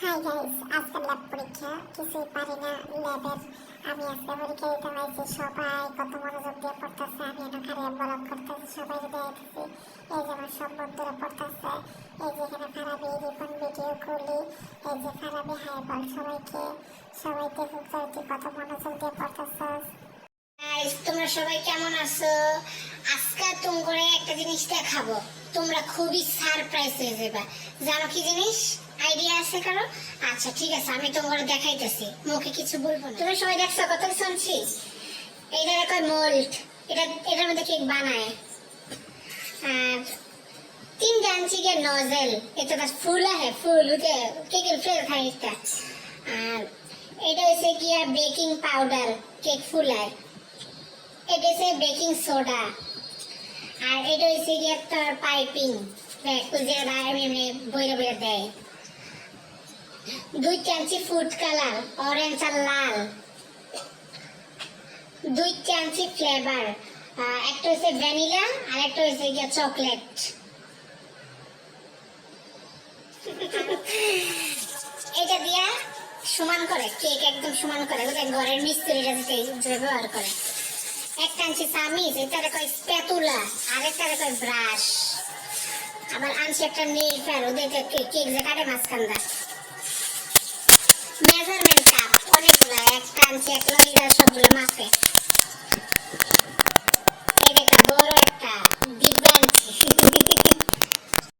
Hi guys আজকে lab পরীক্ষা। কিছুই পারি না ল্যাবের। আমি আজকে পরীক্ষা দিতে পারছি সবাই কত মনোযোগ দিয়ে পড়তেছে, আমি খারাপ বরফ করতেছি, সবাই দেখতেছি, এই যে আমার সব বন্ধুরা পড়তেছে, এই যে এখানে ফারাবি রিপন ভিডিও করলি এই যে ফারাবি হাই বল সবাইকে। সবাই দেখুক তুই কত মনোযোগ দিয়ে পড়তেছিস তোমরা সবাই কেমন আছো? আজকে তোমরা একটা জিনিস দেখাবো। তোমরা খুবই সারপ্রাইজ হয়ে যাবে। জানো কি জিনিস? আইডিয়া আছে কারও? আচ্ছা ঠিক আছে, আমি তোমরা দেখাইতেছি। মুখে কিছু বলব না। তোমরা সবাই দেখছ কত শুনছি? এইটা দেখো মোল্ড এটা, এটার মধ্যে কেক বানায়। আর তিন জানছি কে নজেল এটা তো ফুল আছে ফুল উঠে কেকের ফ্লেভার খাই এটা আর এটা হচ্ছে কি বেকিং পাউডার কেক ফুলায় এটা হচ্ছে বেকিং সোডা আর এটা হচ্ছে গিয়ে তোর পাইপিং যে এমনি বইরে বইরে দেয়। দুই চামচি ফুড কালার অরেঞ্জ আর লাল। দুই চামচি ফ্লেভার একটা হচ্ছে ভ্যানিলা আর একটা হচ্ছে গিয়ে চকলেট এটা দিয়া সমান করে কেক একদম সমান করে ওদের ঘরের মিস্ত্রিরা যেটা ব্যবহার করে। একটা আনছি চামিচ, এটারে কয় স্প্যাতুলা আর একটারে কয় ব্রাশ আবার আনছি একটা নেল প্যান ওদের কেক যে কাটে เมเซอร์เมนกับคนอีกแล้วการเชียร์